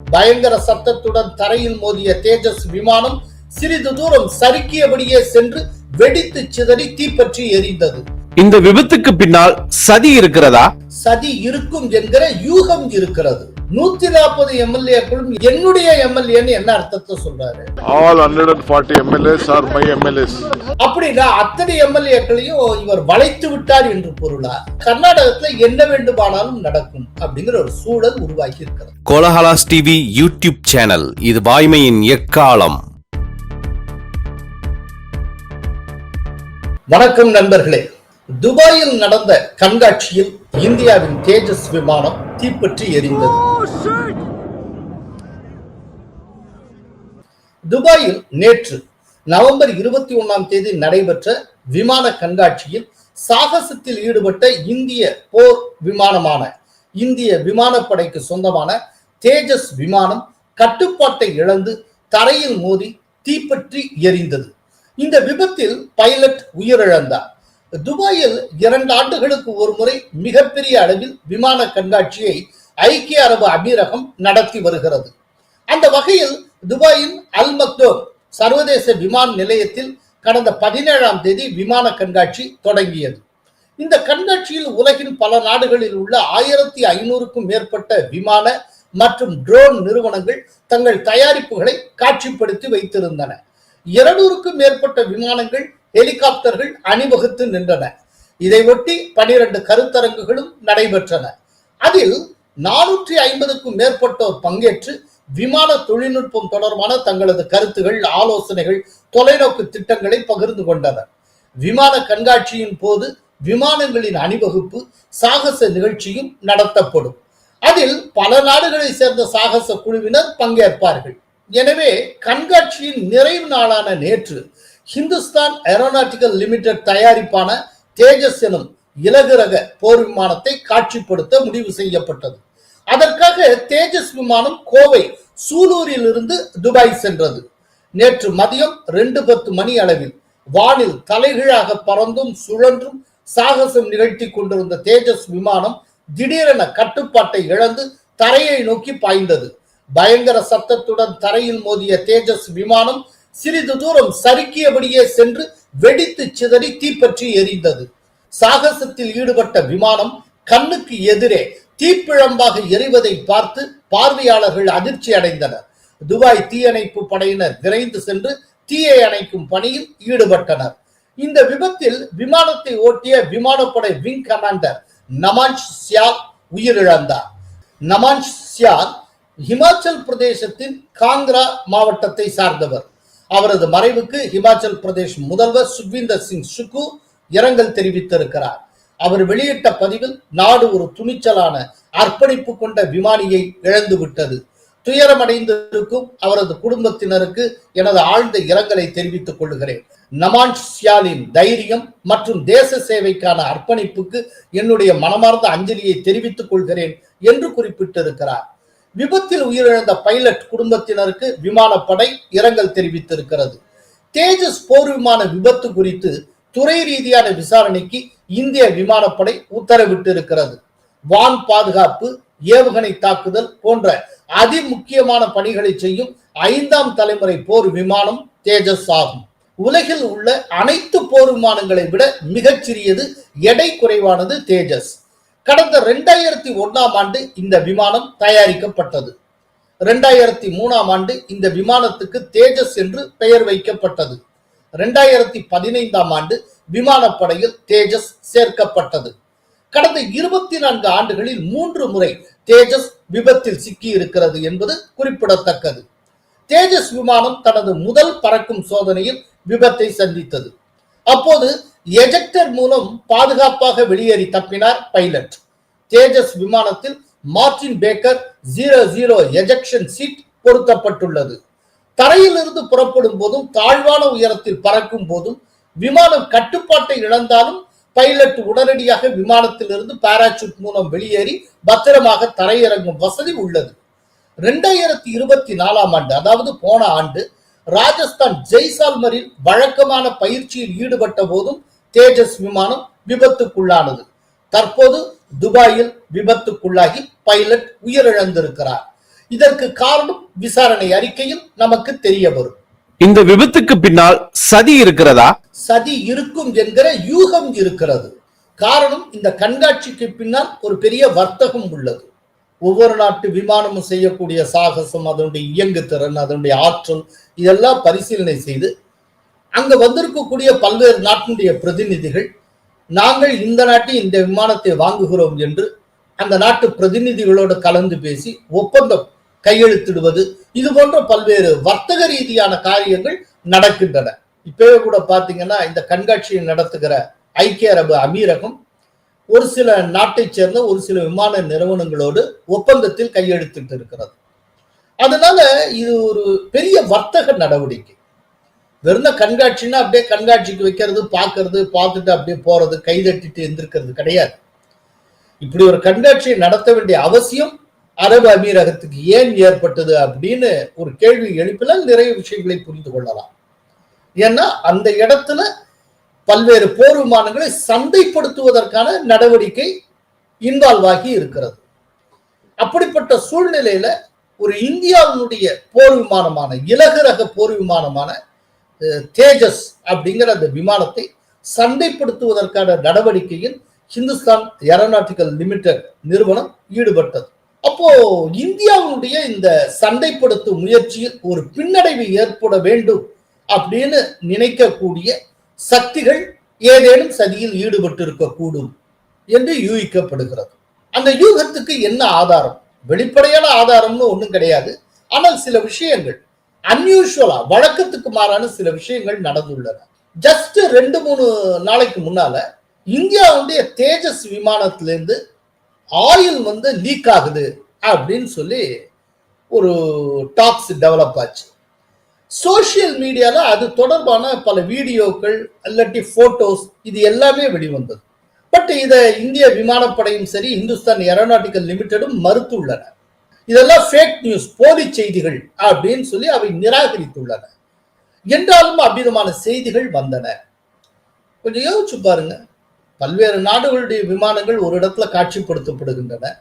பயங்கர சத்தத்துடன் தரையில் மோதிய தேஜஸ் விமானம் சிறிது தூரம் சறுக்கியபடியே சென்று வெடித்து சிதறி தீப்பற்றி எரிந்தது. இந்த விபத்துக்கு பின்னால் சதி இருக்கிறதா? சதி இருக்கும் என்கிற யூகம் இருக்கிறது. நூத்தி நாற்பது எம்எல்ஏக்களும் என்னுடைய எம்எல்ஏன்னு என்ன அர்த்தத்தை சொல்றாரு? All 140 MLAs are my MLAs. அப்படின்னா அத்தனை எம்எல்ஏக்களையும் இவர் வளைத்து விட்டார் என்று பொருளா கர்நாடகத்துல என்ன வேண்டுமானாலும் நடக்கும் அப்படிங்கிற ஒரு சூழல் உருவாகி இருக்கிறது. கோலஹலாஸ் டிவி யூடியூப் சேனல். இது வாய்மையின் எக்காலம். வணக்கம் நண்பர்களே. துபாயில் நடந்த கண்காட்சியில் இந்தியாவின் தேஜஸ் விமானம் தீப்பற்றி எரிந்தது. துபாயில் நேற்று நவம்பர் இருபத்தி ஒண்ணாம் தேதி நடைபெற்ற விமான கண்காட்சியில் சாகசத்தில் ஈடுபட்ட இந்திய போர் விமானமான இந்திய விமானப்படைக்கு சொந்தமான தேஜஸ் விமானம் கட்டுப்பாட்டை இழந்து தரையில் மோதி தீப்பற்றி எரிந்தது. இந்த விபத்தில் பைலட் உயிரிழந்தார். துபாயில் இரண்டு ஆண்டுகளுக்கு ஒரு முறை மிகப்பெரிய அளவில் விமான கண்காட்சியை ஐக்கிய அரபு அமீரகம் நடத்தி வருகிறது. அந்த வகையில் துபாயின் அல் மக்தோம் சர்வதேச விமான நிலையத்தில் கடந்த பதினேழாம் தேதி விமான கண்காட்சி தொடங்கியது. இந்த கண்காட்சியில் உலகின் பல நாடுகளில் உள்ள ஆயிரத்தி ஐநூறுக்கும் மேற்பட்ட விமான மற்றும் ட்ரோன் நிறுவனங்கள் தங்கள் தயாரிப்புகளை காட்சிப்படுத்தி வைத்திருந்தன. இருநூறுக்கும் மேற்பட்ட விமானங்கள் ஹெலிகாப்டர்கள் அணிவகுத்து நின்றன. இதை ஒட்டி பனிரெண்டு கருத்தரங்குகளும் நடைபெற்றன. அதில் நானூற்றி ஐம்பதுக்கும் மேற்பட்டோர் பங்கேற்று விமான தொழில்நுட்பம் தொடர்பான தங்களது கருத்துகள் ஆலோசனைகள் தொலைநோக்கு திட்டங்களை பகிர்ந்து கொண்டனர். விமான கண்காட்சியின் போது விமானங்களின் அணிவகுப்பு சாகச நிகழ்ச்சியும் நடத்தப்படும். அதில் பல நாடுகளை சேர்ந்த சாகச குழுவினர் பங்கேற்பார்கள். எனவே கண்காட்சியின் நிறைவு நாளான நேற்று ஹிந்துஸ்தான் ஏரோநாட்டிக்கல் லிமிடெட் தயாரிப்பான தேஜஸ் எனும் இலகு ரக போர் விமானத்தை காட்சிப்படுத்த முடிவு செய்யப்பட்டது. அதற்காக தேஜஸ் விமானம் கோவை சூலூரில் இருந்து துபாய் சென்றது. நேற்று மதியம் ரெண்டு பத்து மணி அளவில் வானில் தலைகீழாக பறந்தும் சுழன்றும் சாகசம் நிகழ்த்தி கொண்டிருந்த தேஜஸ் விமானம் திடீரென கட்டுப்பாட்டை இழந்து தரையை நோக்கி பாய்ந்தது. பயங்கர சத்தத்துடன் தரையில் மோதிய தேஜஸ் விமானம் சிறிது தூரம் சறுக்கியபடியே சென்று வெடித்து சிதறி தீப்பற்றி எரிந்தது. சாகசத்தில் ஈடுபட்ட விமானம் கண்ணுக்கு எதிரே தீப்பிழம்பாக எரிவதை பார்த்து பார்வையாளர்கள் அதிர்ச்சி அடைந்தனர். துபாய் தீயணைப்பு படையினர் விரைந்து சென்று தீயை அணைக்கும் பணியில் ஈடுபட்டனர். இந்த விபத்தில் விமானத்தை ஓட்டிய விமானப்படை விங் கமாண்டர் நமான்ஷ் சியால் உயிரிழந்தார். நமான்ஷ் சியால் ஹிமாச்சல் பிரதேசத்தின் காங்கிரா மாவட்டத்தை சார்ந்தவர். அவரது மறைவுக்கு இமாச்சல் பிரதேஷ் முதல்வர் சுக்விந்தர் சிங் சுக்கு இரங்கல் தெரிவித்திருக்கிறார். அவர் வெளியிட்ட பதிவில் நாடு ஒரு துணிச்சலான அர்ப்பணிப்பு கொண்ட விமானியை இழந்துவிட்டது. துயரமடைந்திருக்கும் அவரது குடும்பத்தினருக்கு எனது ஆழ்ந்த இரங்கலை தெரிவித்துக் கொள்கிறேன். நமான் சியாலின் தைரியம் மற்றும் தேச சேவைக்கான அர்ப்பணிப்புக்கு என்னுடைய மனமார்ந்த அஞ்சலியை தெரிவித்துக் கொள்கிறேன் என்று குறிப்பிட்டிருக்கிறார். விபத்தில் உயிரிழந்த பைலட் குடும்பத்தினருக்கு விமானப்படை இரங்கல் தெரிவித்திருக்கிறது. தேஜஸ் போர் விமான விபத்து குறித்து துறை ரீதியான விசாரணைக்கு இந்திய விமானப்படை உத்தரவிட்டிருக்கிறது. வான் பாதுகாப்பு ஏவுகணை தாக்குதல் போன்ற அதிமுக்கியமான பணிகளை செய்யும் ஐந்தாம் தலைமுறை போர் விமானம் தேஜஸ் ஆகும். உலகில் உள்ள அனைத்து போர் விமானங்களை விட மிகச்சிறியது எடை குறைவானது தேஜஸ். கடந்த ரெண்டாயிரத்தி ஒன்னாம் ஆண்டு இந்த விமானம் தயாரிக்கப்பட்டது. ரெண்டாயிரத்தி மூணாம் ஆண்டு இந்த விமானத்துக்கு தேஜஸ் என்று பெயர் வைக்கப்பட்டது. ரெண்டாயிரத்தி பதினைந்தாம் ஆண்டு விமானப்படையில் தேஜஸ் சேர்க்கப்பட்டது. கடந்த இருபத்தி நான்கு ஆண்டுகளில் மூன்று முறை தேஜஸ் விபத்தில் சிக்கி இருக்கிறது என்பது குறிப்பிடத்தக்கது. தேஜஸ் விமானம் தனது முதல் பறக்கும் சோதனையில் விபத்தை சந்தித்தது. அப்போது எஜெக்டர் மூலம் பாதுகாப்பாக வெளியேறி தப்பினார் பைலட். தேஜஸ் விமானத்தில் Martin Baker zero zero ejection seat பொருத்தப்பட்டுள்ளது தரையிலிருந்து புறப்படும் போதும் தாழ்வான உயரத்தில் பறக்கும் போதும் விமானம் கட்டுப்பாட்டை இழந்தாலும் பைலட் உடனடியாக விமானத்திலிருந்து பாராசூட் மூலம் வெளியேறி பத்திரமாக தரையிறங்கும் வசதி உள்ளது. ரெண்டாயிரத்தி இருபத்தி நாலாம் ஆண்டு அதாவது போன ஆண்டு ராஜஸ்தான் ஜெய்சால்மரில் வழக்கமான பயிற்சியில் ஈடுபட்ட போதும் தேஜஸ் விமானம் விபத்துக்குள்ளானது. தற்போது துபாயில் விபத்துக்குள்ளாகி பைலட் உயிரிழந்திருக்கிறார். இதற்கு காரணம் விசாரணை அறிக்கையில் நமக்கு தெரிய வரும் இந்த விபத்துக்கு பின்னால் சதி இருக்கிறதா? சதி இருக்கும் என்கிற யூகம் இருக்கிறது. காரணம் இந்த கண்காட்சிக்கு பின்னால் ஒரு பெரிய வர்த்தகம் உள்ளது. ஒவ்வொரு நாட்டு விமானமும் செய்யக்கூடிய சாகசம் அதனுடைய இயங்குத்திறன் அதனுடைய ஆற்றல் இதெல்லாம் பரிசீலனை செய்து அங்க வந்திருக்கக்கூடிய பல்வேறு நாட்டினுடைய பிரதிநிதிகள் நாங்கள் இந்த நாட்டில் இந்த விமானத்தை வாங்குகிறோம் என்று அந்த நாட்டு பிரதிநிதிகளோடு கலந்து பேசி ஒப்பந்தம் கையெழுத்திடுவது இது போன்ற பல்வேறு வர்த்தக ரீதியான காரியங்கள் நடக்கின்றன. இப்பவே கூட பாத்தீங்கன்னா இந்த கண்காட்சியை நடத்துகிற ஐக்கிய அரபு அமீரகம் ஒரு சில நாட்டைச் சேர்ந்த ஒரு சில விமான நிறுவனங்களோடு ஒப்பந்தத்தில் கையெழுத்திட்டு இருக்கிறது அதனால இது ஒரு பெரிய வர்த்தக நடவடிக்கை. வெறும் கண்காட்சின்னா அப்படியே கண்காட்சிக்கு வைக்கிறது பார்க்கறது பார்த்துட்டு அப்படியே போறது கைதட்டிட்டு எந்திருக்கிறது கிடையாது. இப்படி ஒரு கண்காட்சியை நடத்த வேண்டிய அவசியம் அரபு அமீரகத்துக்கு ஏன் ஏற்பட்டது அப்படின்னு ஒரு கேள்வி எழுப்பினால் நிறைய விஷயங்களை புரிந்து கொள்ளலாம். ஏன்னா அந்த இடத்துல பல்வேறு போர் விமானங்களை சந்தைப்படுத்துவதற்கான நடவடிக்கை இன்வால்வ் ஆகி இருக்கிறது. அப்படிப்பட்ட சூழ்நிலையில ஒரு இந்தியாவினுடைய போர் விமானமான இலகு ரக போர் விமானமான தேஜஸ் அப்படிங்கிற அந்த விமானத்தை சண்டைப்படுத்துவதற்கான நடவடிக்கையில் ஹிந்துஸ்தான் ஏரோநாட்டிக்கல் லிமிடெட் நிறுவனம் ஈடுபட்டது. அப்போ இந்தியாவுடைய இந்த சண்டைப்படுத்தும் முயற்சியில் ஒரு பின்னடைவு ஏற்பட வேண்டும் அப்படின்னு நினைக்கக்கூடிய சக்திகள் ஏதேனும் சதியில் ஈடுபட்டு இருக்கக்கூடும் என்று யூகிக்கப்படுகிறது. அந்த யூகத்துக்கு என்ன ஆதாரம்? வெளிப்படையான ஆதாரம்னு ஒன்றும் கிடையாது. ஆனால் சில விஷயங்கள் அன்யூஷுவலா வழக்கத்துக்கு மாறான சில விஷயங்கள் நடந்துள்ளன. ஜஸ்ட் ரெண்டு மூணு நாளைக்கு முன்னால இந்தியாவுடைய தேஜஸ் விமானத்திலேருந்து ஆயில் வந்து லீக் ஆகுது அப்படின்னு சொல்லி ஒரு டாக்ஸ் டெவலப் ஆச்சு. சோஷியல் மீடியால அது தொடர்பான பல வீடியோக்கள் இல்லாட்டி போட்டோஸ் இது எல்லாமே வெளிவந்தது. பட் இதை இந்திய விமானப்படையும் சரி இந்துஸ்தான் ஏரோநாட்டிக்கல் லிமிடெடும் மறுத்துள்ளன. இதெல்லாம் ஃபேக் நியூஸ் போலி செய்திகள் அப்படின்னு சொல்லி அவை நிராகரித்துள்ளன. என்றாலும் அவ்விதமான செய்திகள் வந்தன. கொஞ்சம் யோசிச்சு பாருங்க. பல்வேறு நாடுகளுடைய விமானங்கள் ஒரு இடத்துல காட்சிப்படுத்தப்படுகின்றன.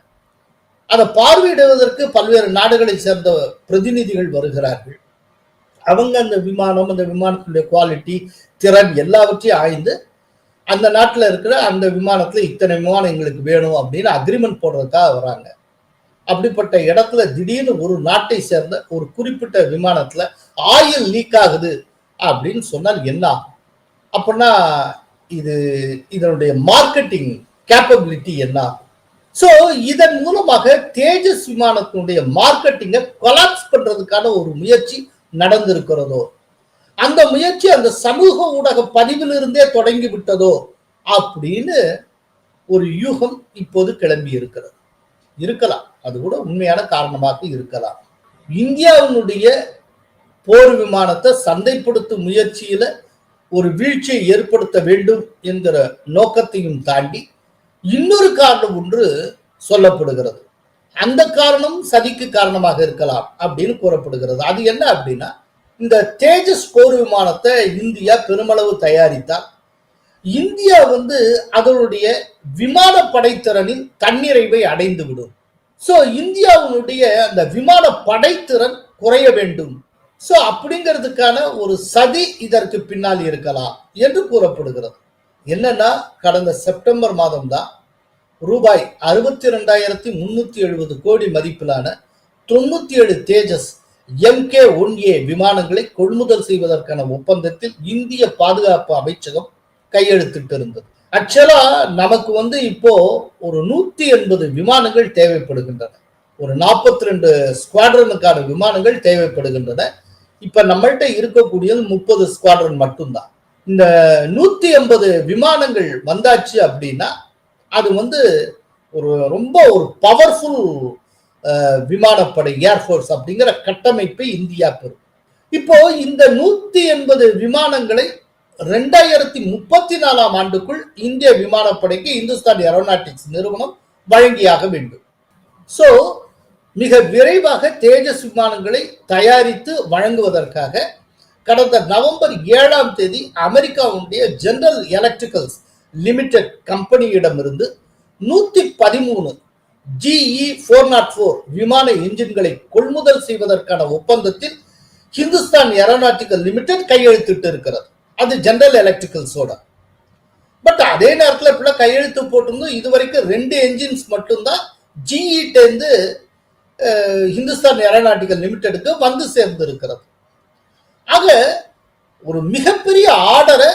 அதை பார்வையிடுவதற்கு பல்வேறு நாடுகளை சேர்ந்த பிரதிநிதிகள் வருகிறார்கள். அவங்க அந்த விமானம் அந்த விமானத்தினுடைய குவாலிட்டி திறன் எல்லாவற்றையும் ஆய்ந்து அந்த நாட்டில் இருக்கிற அந்த விமானத்தில் இத்தனை விமானம் எங்களுக்கு வேணும் அப்படின்னு அக்ரிமெண்ட் போடுறதுக்காக வராங்க. அப்படிப்பட்ட இடத்துல திடீர்னு ஒரு நாட்டை சேர்ந்த ஒரு குறிப்பிட்ட விமானத்துல ஆயில் லீக் ஆகுது அப்படின்னு சொன்னால் என்ன ஆகும்? அப்படின்னா இது இதனுடைய மார்க்கெட்டிங் கேப்பபிலிட்டி என்ன ஆகும்? ஸோ இதன் மூலமாக தேஜஸ் விமானத்தினுடைய மார்க்கெட்டிங்கை கொலாப்ஸ் பண்றதுக்கான ஒரு முயற்சி நடந்திருக்கிறதோ? அந்த முயற்சி அந்த சமூக ஊடக பதிவிலிருந்தே தொடங்கி விட்டதோ? அப்படின்னு ஒரு யூகம் இப்போது கிளம்பி இருக்கிறது. இருக்கலாம். அது கூட உண்மையான காரணமாக இருக்கலாம். இந்தியாவினுடைய போர் விமானத்தை சந்தைப்படுத்தும் முயற்சியில ஒரு வீழ்ச்சியை ஏற்படுத்த வேண்டும் என்கிற நோக்கத்தையும் தாண்டி இன்னொரு காரணம் ஒன்று சொல்லப்படுகிறது. அந்த காரணம் சதிக்கு காரணமாக இருக்கலாம் அப்படின்னு கூறப்படுகிறது. அது என்ன அப்படின்னா இந்த தேஜஸ் போர் விமானத்தை இந்தியா பெருமளவு தயாரித்தால் இந்தியா வந்து அதனுடைய விமான படைத்திறனில் தன்னிறைவை அடைந்து விடும் ஸோ இந்தியாவினுடைய அந்த விமான படைத்திறன் குறைய வேண்டும். ஸோ அப்படிங்கிறதுக்கான ஒரு சதி இதற்கு பின்னால் இருக்கலாம் என்று கூறப்படுகிறது. என்னன்னா கடந்த செப்டம்பர் மாதம் தான் ரூபாய் அறுபத்தி ரெண்டாயிரத்தி முன்னூத்தி எழுபது கோடி மதிப்பிலான தொண்ணூத்தி ஏழு தேஜஸ் எம்கே ஒன் ஏ விமானங்களை கொள்முதல் செய்வதற்கான ஒப்பந்தத்தில் இந்திய பாதுகாப்பு அமைச்சகம் கையெழுத்திட்டு இருந்தது ஆக்சுவலா நமக்கு வந்து இப்போ ஒரு நூத்தி எண்பது விமானங்கள் தேவைப்படுகின்றன. ஒரு நாற்பத்தி ரெண்டு ஸ்குவாட்ரனுக்கான விமானங்கள் தேவைப்படுகின்றன. இப்ப நம்மள்கிட்ட இருக்கக்கூடியது முப்பது ஸ்குவாட்ரன் மட்டும்தான். இந்த நூத்தி எண்பது விமானங்கள் வந்தாச்சு அப்படின்னா அது வந்து ஒரு ரொம்ப ஒரு பவர்ஃபுல் விமானப்படை ஏர்ஃபோர்ஸ் அப்படிங்கிற கட்டமைப்பை இந்தியா பெறும். இப்போ இந்த நூத்தி எண்பது விமானங்களை ரெண்டாயிரத்தி முப்பத்தி நாலாம் ஆண்டுக்குள் இந்திய விமானப்படைக்கு இந்துஸ்தான் ஏரோநாட்டிக்ஸ் நிறுவனம் வழங்கியாக வேண்டும். ஸோ மிக விரைவாக தேஜஸ் விமானங்களை தயாரித்து வழங்குவதற்காக கடந்த நவம்பர் ஏழாம் தேதி அமெரிக்காவுடைய ஜெனரல் எலக்ட்ரிக்கல்ஸ் லிமிடெட் கம்பெனியிடமிருந்து நூத்தி பதிமூணு ஜிஇ ஃபோர் நாட் ஃபோர் விமான என்ஜின்களை கொள்முதல் செய்வதற்கான ஒப்பந்தத்தில் ஹிந்துஸ்தான் ஏரோநாட்டிக்கல் லிமிடெட் கையெழுத்திட்டு இருக்கிறது அது ஜெனரல் எலக்ட்ரிக்கல்ஸோட பட் அதே நேரத்தில் இப்படிலாம் கையெழுத்து போட்டிருந்தோம். இது வரைக்கும் ரெண்டு என்ஜின்ஸ் மட்டும்தான் ஜிஇட்டேருந்து ஹிந்துஸ்தான் ஏரோநாட்டிக்கல் லிமிடெடுக்கு வந்து சேர்ந்து இருக்கிறது ஆக ஒரு மிகப்பெரிய ஆர்டரை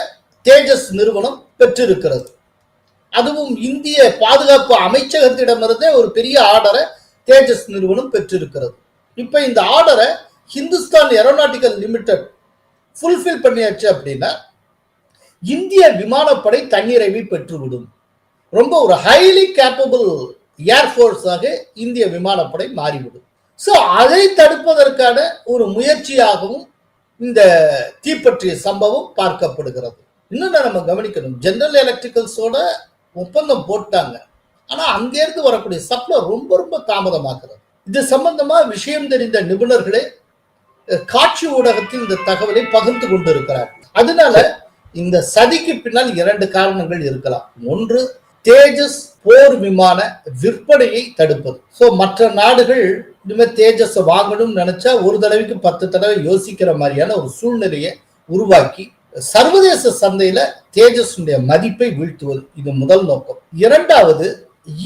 தேஜஸ் நிறுவனம் பெற்றிருக்கிறது. அதுவும் இந்திய பாதுகாப்பு அமைச்சகத்திடமிருந்தே ஒரு பெரிய ஆர்டரை தேஜஸ் நிறுவனம் பெற்றிருக்கிறது. இப்போ இந்த ஆர்டரை ஹிந்துஸ்தான் ஏரோநாட்டிக்கல் லிமிடெட் ஃபுல்ஃபில் பண்ணியாச்சு அப்படின்னா இந்திய விமானப்படை தன்னிறைவை பெற்றுவிடும். ரொம்ப ஒரு ஹைலி கேப்பபிள் ஏர்ஃபோர்ஸாக இந்திய விமானப்படை மாறிவிடும். ஸோ அதை தடுப்பதற்கான ஒரு முயற்சியாகவும் இந்த தீப்பற்றிய சம்பவம் பார்க்கப்படுகிறது. இன்னொன்று நம்ம கவனிக்கணும். ஜெனரல் எலக்ட்ரிக்கல்ஸோட ஒப்பந்தம் போட்டாங்க. ஆனால் அங்கேருந்து வரக்கூடிய சப்ளை ரொம்ப ரொம்ப தாமதமாகிறது. இது சம்பந்தமா விஷயம் தெரிந்த நிபுணர்களே காட்சி ஊடகத்தில் இந்த தகவலை பகிர்ந்து கொண்டிருக்கிறார். அதனால இந்த சதிக்கு பின்னால் இரண்டு காரணங்கள் இருக்கலாம். ஒன்று தேஜஸ் போர் விமான விற்பனையை தடுப்பது. சோ மற்ற நாடுகள் இனிமேல் தேஜஸ் வாங்கணும்னு நினைச்சா ஒரு தடவைக்கு பத்து தடவை யோசிக்கிற மாதிரியான ஒரு சூழ்நிலையை உருவாக்கி சர்வதேச சந்தையில தேஜஸுடைய மதிப்பை வீழ்த்துவது. இது முதல் நோக்கம். இரண்டாவது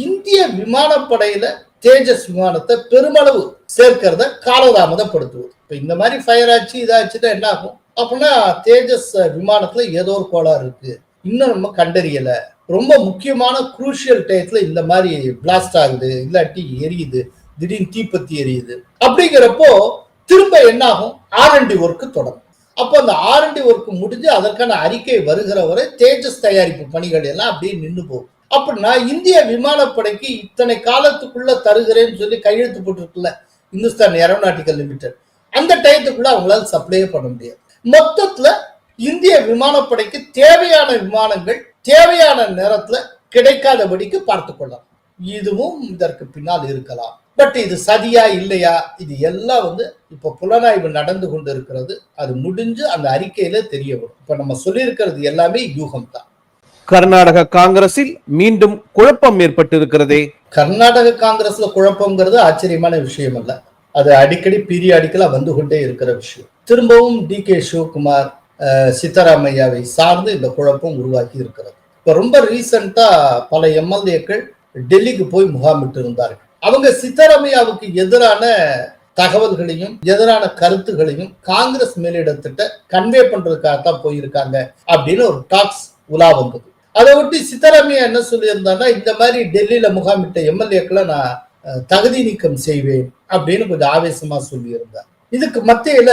இந்திய விமானப்படையில தேஜஸ் விமானத்தை பெருமளவு சேர்க்கிறத காலதாமதப்படுத்துவது. இப்போ இந்த மாதிரி ஃபயர் ஆச்சு இதாச்சுன்னா என்ன ஆகும் அப்படின்னா தேஜஸ் விமானத்துல ஏதோ ஒரு கோளாறு இருக்கு. இன்னும் நம்ம கண்டறியல. ரொம்ப முக்கியமான குரூஷியல் டயத்துல இந்த மாதிரி பிளாஸ்ட் ஆகுது இல்லாட்டி எரியுது. திடீர்னு தீப்பத்தி எரியுது. அப்படிங்கிறப்போ திரும்ப என்ன ஆகும் ஆர்என்டி ஒர்க்கு தொடரும். அப்போ அந்த ஆர்என்டி ஒர்க் முடிஞ்சு அதற்கான அறிக்கை வருகிற வரை தேஜஸ் தயாரிப்பு பணிகள் எல்லாம் அப்படியே நின்று போகும். அப்படின்னா இந்திய விமானப்படைக்கு இத்தனை காலத்துக்குள்ள தருகிறேன்னு சொல்லி கையெழுத்து போட்டிருக்குல்ல இந்துஸ்தான் ஏரோநாட்டிக்கல் லிமிடெட். அந்த டயத்துக்குள்ள அவங்களால சப்ளையே பண்ண முடியாது. மொத்தத்துல இந்திய விமானப்படைக்கு தேவையான விமானங்கள் தேவையான நேரத்துல கிடைக்காதபடிக்கு பார்த்து கொள்ளலாம். இதுவும் இதற்கு பின்னால் இருக்கலாம். பட் இது சதியா இல்லையா? இது எல்லாம் வந்து இப்ப புலனாய்வு நடந்து கொண்டு இருக்கிறது அது முடிஞ்சு அந்த அறிக்கையில தெரிய வரும் இப்ப நம்ம சொல்லியிருக்கிறது எல்லாமே யூகம் தான் கர்நாடக காங்கிரஸில் மீண்டும் குழப்பம் ஏற்பட்டிருக்கிறதே. கர்நாடக காங்கிரஸ்ல குழப்பம்ங்கிறது ஆச்சரியமான விஷயம் அல்ல. அது அடிக்கடி பீரியாடிக்கலாக வந்து கொண்டே இருக்கிற விஷயம். திரும்பவும் டி கே சிவகுமார் சித்தராமையாவை சார்ந்து இந்த குழப்பம் உருவாக்கி இருக்கிறது. இப்போ ரொம்ப ரீசண்டாக பல எம்எல்ஏக்கள் டெல்லிக்கு போய் முகாமிட்டு இருந்தார்கள் அவங்க சித்தராமையாவுக்கு எதிரான தகவல்களையும் எதிரான கருத்துகளையும் காங்கிரஸ் மேலிடத்திட்ட கன்வே பண்றதுக்காக தான் போயிருக்காங்க அப்படின்னு ஒரு டாக்ஸ் உலா வந்தது. அதை ஒட்டி சித்தராமையா என்ன சொல்லியிருந்தாங்கன்னா இந்த மாதிரி டெல்லியில முகாமிட்ட எம்எல்ஏக்களை நான் தகுதி நீக்கம் செய்வேன் அப்படின்னு கொஞ்சம் ஆவேசமா சொல்லியிருந்தார். இதுக்கு மத்தியில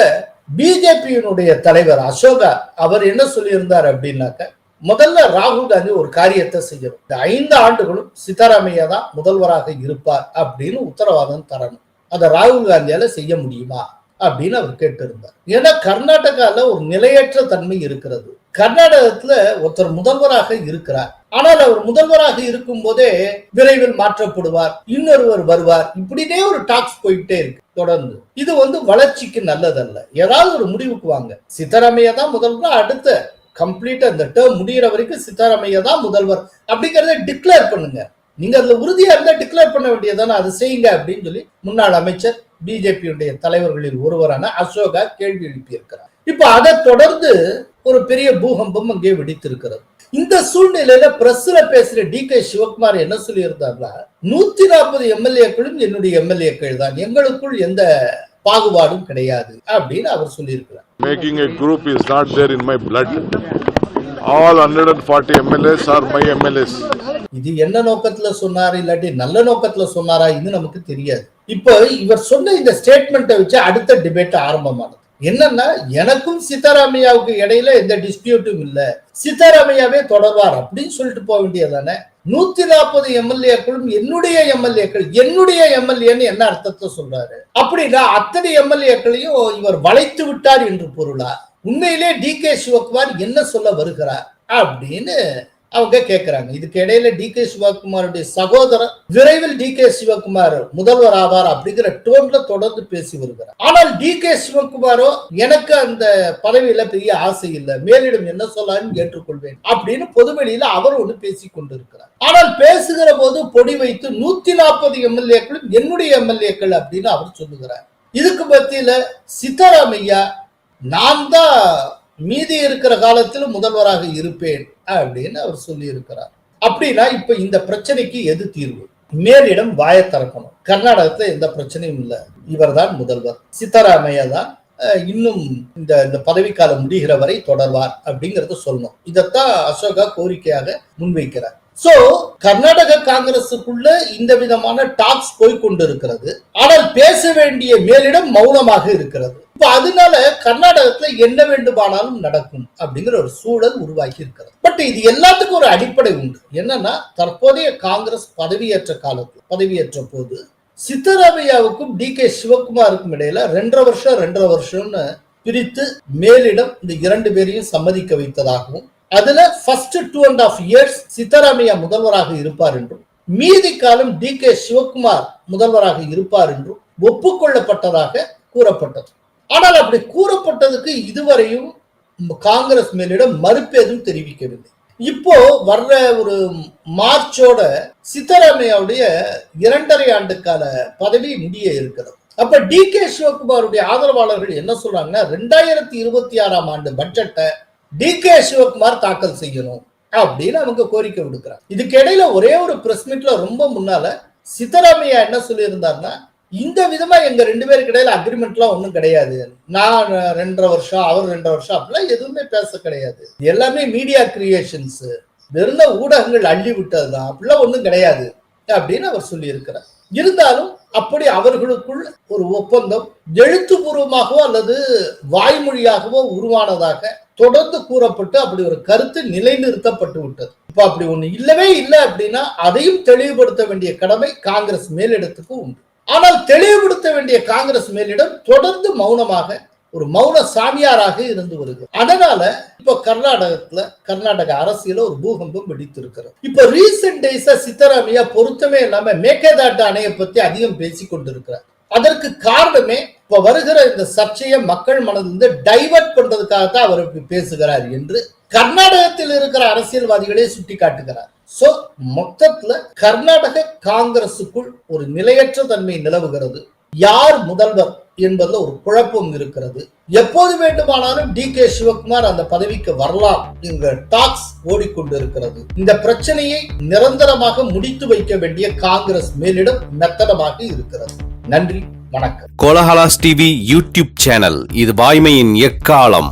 பிஜேபியினுடைய தலைவர் அசோகா அவர் என்ன சொல்லியிருந்தார் அப்படின்னாக்க முதல்ல ராகுல் காந்தி ஒரு காரியத்தை செய்யணும். இந்த ஐந்து ஆண்டுகளும் சித்தராமையா தான் முதல்வராக இருப்பார் அப்படின்னு உத்தரவாதம் தரணும். அதை ராகுல் காந்தியால செய்ய முடியுமா அப்படின்னு அவர் கேட்டிருந்தார். ஏன்னா கர்நாடகால ஒரு நிலையற்ற தன்மை இருக்கிறது. கர்நாடகத்துல ஒருத்தர் முதல்வராக இருக்கிறார். ஆனால் அவர் முதல்வராக இருக்கும் போதே விரைவில் மாற்றப்படுவார். இன்னொருவர் வருவார். இப்படினே ஒரு டாக்ஸ் போயிட்டே இருக்கு. தொடர்ந்து. இது வந்து வளர்ச்சிக்கு நல்லதல்ல. ஏதாவது ஒரு முடிவுக்கு வாங்க. சித்தராமையா தான் முதல்வர். அடுத்த கம்ப்ளீட்டா இந்த டேர்ம் முடிகிற வரைக்கும் சித்தராமையா தான் முதல்வர். அப்படிங்கறத டிக்ளேர் பண்ணுங்க. நீங்க அதுல உறுதியா இருந்தா டிக்ளேர் பண்ண வேண்டியதானே அதை செய்யுங்க அப்படின்னு சொல்லி முன்னாள் அமைச்சர் பிஜேபியுடைய தலைவர்களில் ஒருவரான அசோகா கேள்வி எழுப்பியிருக்கிறார். இப்ப அதை தொடர்ந்து ஒரு பெரிய பூகம்பம் அங்கே வெடித்திருக்கிறது. இந்த சூழ்நிலையில பிரஸ்ல பேசுற டி கே சிவகுமார் என்ன சொல்லி இருந்தாருன்னா நூத்தி நாற்பது எம்எல்ஏக்களும் என்னுடைய எம்எல்ஏக்கள் தான். எங்களுக்குள் எந்த பாகுபாடும் கிடையாது அப்படின்னு அவர் சொல்லியிருக்கிறார். Making a group is not there in my blood. All 140 MLAs are my MLAs. இது என்ன நோக்கத்துல சொன்னாரு? இல்லாட்டி நல்ல நோக்கத்துல சொன்னாரா? இது நமக்கு தெரியாது. இப்போ இவர் சொன்ன இந்த ஸ்டேட்மெண்ட்டை வச்சு அடுத்த டிபேட் ஆரம்பமானது. என்னன்னா எனக்கும் சித்தராமையாவுக்கு இடையில எந்த டிஸ்பியூட்டும் இல்லை. சித்தராமையாவே தொடர்வார் அப்படின்னு சொல்லிட்டு போக வேண்டியதானே நூத்தி நாற்பது எம்எல்ஏக்களும் என்னுடைய எம்எல்ஏக்கள் என்னுடைய எம்எல்ஏன்னு என்ன அர்த்தத்தை சொல்றாரு? அப்படின்னா அத்தனை எம்எல்ஏக்களையும் இவர் வளைத்து விட்டார் என்று பொருளா? உண்மையிலே டி கே சிவகுமார் என்ன சொல்ல வருகிறார்? அப்படின்னு அவங்க கேட்கிறாங்க இதுக்கு இடையில டி கே சிவகுமாருடைய சகோதரர் விரைவில் டி கே சிவகுமார் முதல்வர் ஆவார் அப்படிங்கிற டோன்ல தொடர்ந்து பேசி வருகிறார். ஆனால் டி கே சிவகுமாரோ எனக்கு அந்த பதவியில பெரிய ஆசை இல்லை. மேலிடம் என்ன சொல்லான்னு ஏற்றுக்கொள்வேன் அப்படின்னு பொதுவெளியில அவர் ஒன்று பேசி கொண்டிருக்கிறார். ஆனால் பேசுகிற போது பொடி வைத்து நூத்தி நாற்பது எம்எல்ஏக்களும் என்னுடைய எம்எல்ஏக்கள் அப்படின்னு அவர் சொல்லுகிறார். இதுக்கு பத்தியில சித்தராமையா நான் தான் மீதி இருக்கிற காலத்தில் முதல்வராக இருப்பேன் அப்படின்னு அவர் சொல்லி இருக்கிறார் அப்படின்னா இப்ப இந்த பிரச்சனைக்கு எது தீர்வு? மேலிடம் வாய திறக்கணும். கர்நாடகத்துல எந்த பிரச்சனையும் இல்லை. இவர்தான் முதல்வர். சித்தராமையா தான் இன்னும் இந்த இந்த பதவிக்காலம் முடிகிற வரை தொடர்வார் அப்படிங்கறத சொல்லணும். இதைத்தான் அசோகா கோரிக்கையாக முன்வைக்கிறார். சோ கர்நாடக காங்கிரசுக்குள்ள இந்த விதமான டாக்ஸ் போய் கொண்டிருக்கிறது. ஆனால் பேச வேண்டிய மேலிடம் மௌனமாக இருக்கிறது. இப்ப அதனால கர்நாடகத்துல என்ன வேண்டுமானாலும் நடக்கும் அப்படிங்கிற ஒரு சூழல் உருவாகி இருக்கிறது. பட் இது எல்லாத்துக்கும் ஒரு அடிப்படை உண்டு. என்னன்னா தற்போதைய காங்கிரஸ் பதவியேற்ற காலத்தில் பதவியேற்ற போது சித்தராமையாவுக்கும் டி கே சிவகுமாருக்கும் இடையில ரெண்டரை வருஷம் ரெண்டரை வருஷம்னு பிரித்து மேலிடம் இந்த இரண்டு பேரையும் சம்மதிக்க வைத்ததாகவும் அதுல first two and half years Siddaramaiah முதல்வராக இருப்பார் என்றும் மீதி காலம் டி கே சிவகுமார் முதல்வராக இருப்பார் என்றும் ஒப்புக்கொள்ளப்பட்டதாக கூறப்பட்டது. ஆனால் அப்படி கூறப்பட்டதுக்கு இதுவரையும் காங்கிரஸ் மேலிடம் மறுப்பு எதுவும் தெரிவிக்கவில்லை. இப்போ வர்ற ஒரு மார்ச்சோட சித்தராமையாவுடைய இரண்டரை ஆண்டு கால பதவி முடிய இருக்கிறது. அப்ப டி கே சிவகுமாருடைய ஆதரவாளர்கள் என்ன சொல்றாங்கன்னா ரெண்டாயிரத்தி இருபத்தி ஆறாம் ஆண்டு பட்ஜெட்டை டி கே சிவகுமார் தாக்கல் செய்யணும் அப்படின்னு அவங்க கோரிக்கை விடுக்கிறார் இதுக்கிடையில ஒரே ஒரு பிரஸ் மீட்ல ரொம்ப முன்னால சித்தராமையா என்ன சொல்லியிருந்தாருன்னா இந்த விதமா எங்க ரெண்டு பேருக்கு இடையில அக்ரிமெண்ட்லாம் ஒன்றும் கிடையாது. நான் ரெண்டரை வருஷம் அவர் ரெண்டரை வருஷம் அப்படிலாம் எதுவுமே பேச கிடையாது. எல்லாமே மீடியா கிரியேஷன்ஸ் வெறும் ஊடகங்கள் அள்ளி விட்டது தான் அப்படிலாம் ஒன்றும் கிடையாது அப்படின்னு அவர் சொல்லியிருக்கிறார். இருந்தாலும் அப்படி அவர்களுக்குள் ஒரு ஒப்பந்தம் எழுத்துப்பூர்வமாகவோ அல்லது வாய்மொழியாகவோ உருவானதாக தொடர்ந்து கூறப்பட்டு அப்படி ஒரு கருத்து நிலைநிறுத்தப்பட்டு விட்டது. இப்ப அப்படி ஒண்ணு இல்லவே இல்லை அப்படின்னா அதையும் தெளிவுபடுத்த வேண்டிய கடமை காங்கிரஸ் மேலிடத்துக்கு உண்டு. ஆனால் தெளிவுபடுத்த வேண்டிய காங்கிரஸ் மேலிடம் தொடர்ந்து மௌனமாக ஒரு மௌன சாமியாராக இருந்து வருகிறது அதனால இப்ப கர்நாடகத்துல கர்நாடக அரசியல ஒரு பூகம்பம் வெடித்திருக்கிறது. இப்ப ரீசெண்ட் டேஸா சித்தராமையா பொருத்தமே இல்லாம மேகேதாட்டு அணையை பத்தி அதிகம் பேசி கொண்டிருக்கிறார். அதற்கு காரணமே இப்ப வருகிற இந்த சர்ச்சையை மக்கள் மனதிலிருந்து டைவர்ட் பண்றதுக்காக தான் அவர் பேசுகிறார் என்று கர்நாடகத்தில் இருக்கிற அரசியல்வாதிகளே சுட்டி காட்டுகிறார் சோ மொத்தத்துல கர்நாடக காங்கிரசுக்குள் ஒரு நிலையற்ற தன்மை நிலவுகிறது. யார் முதல்வர்? என்பதுல ஒரு குழப்பம் இருக்கிறது. எப்போது வேண்டுமானாலும் டி கே சிவகுமார் அந்த பதவிக்கு வரலாம் என்கிற டாக்ஸ் ஓடிக்கொண்டிருக்கிறது. இந்த பிரச்சனையை நிரந்தரமாக முடித்து வைக்க வேண்டிய காங்கிரஸ் மேலிடம் மெத்தனமாக இருக்கிறது. நன்றி வணக்கம். கோலஹலாஸ் டிவி யூடியூப் சேனல் இது வாய்மையின் எக்காலம்.